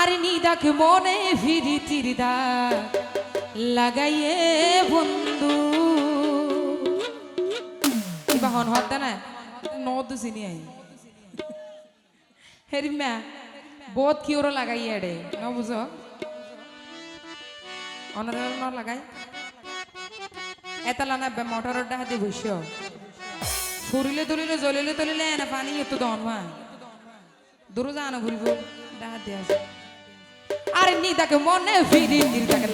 আর নিদাক মনে ফিরি তিরদা লাগাইয়ে বন্ধু। কিবা হন হতে না, নদ চিনি আই। হেরি মা বহুত কি ওরা লাগাইয়ে এডে, ন বুঝ? অনরে ন লাগাই। এতালা না মোটরের ডাহাতে বসে ফুরিলে তুলিলে, জ্বলিলে তুলিলে, এনে পানি একটু দন মা দূর জানো ভুলবো ডাহাত দিয়ে আরে নিদাকে মনে ফিরি তিনটাকে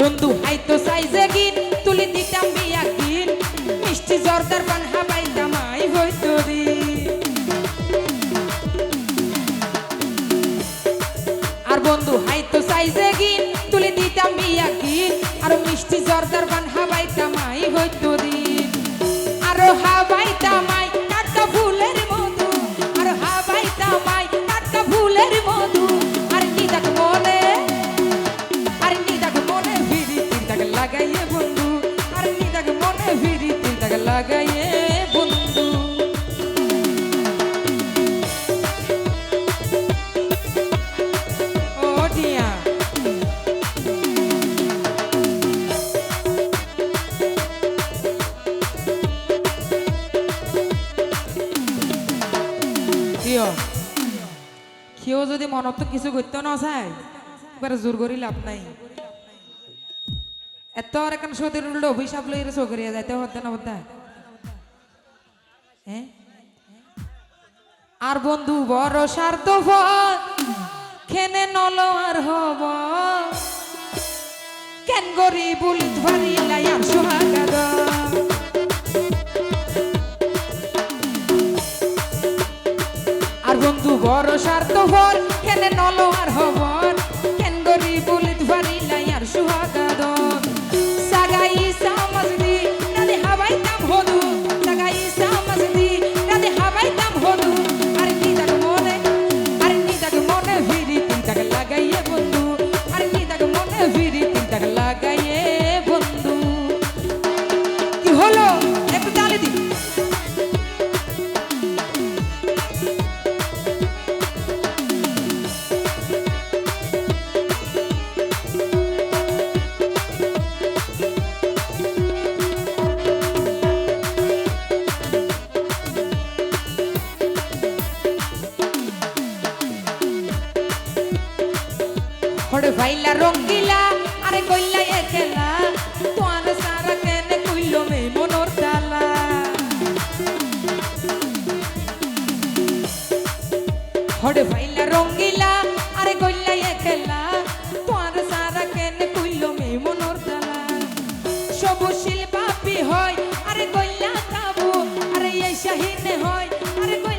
বন্ধু। হাইতো সাইজে গিন, তুলি দিতাম বিয়া গিন। মিষ্টি জর্দার পান হাবাইতাম আই হইতো আর বন্ধু হাইতো সাইজে গিন, তুলি দিতাম বিয়া গিন। আর মিষ্টি জর্দার পান হাবাইতাম আই হইতো দিন। আর হাবাইতাম আই টাটকা ফুলের মধু। আর হাবাইতাম আই টাটকা ফুলের মধু। লাগাইয়ে বন্ধু, আর নিদাক মনে ফিরি তিনটাকে লাগাইয়ে বন্ধু। কেউ যদি মনত কিছু করতে না চায় এবার জোর করি লাভ নাই। এত আর এখন সদের উল্টো অভিশাপ লইরে চকরিয়া যাইতে হতে না হতে হ্যাঁ? আর বন্ধু বড় স্বার্থ খেনে নল আর হব। কেন গরি আর বন্ধু বড় স্বার্থ খেনে নল আর হব। কেন গরি বুল ভাইলা রঙ্গিলা, আরে কইলা একেলা তোয়ার সারা কেন কইল মে মনর তালা হড়ে ভাইলা রঙ্গিলা, আরে কইলা একেলা তোয়ার সারা কেন কইল মে মনর তালা সবু শিল্পাপি হয়, আরে কইলা তাবু আরে এই শাহিনে হয়, আরে কইলা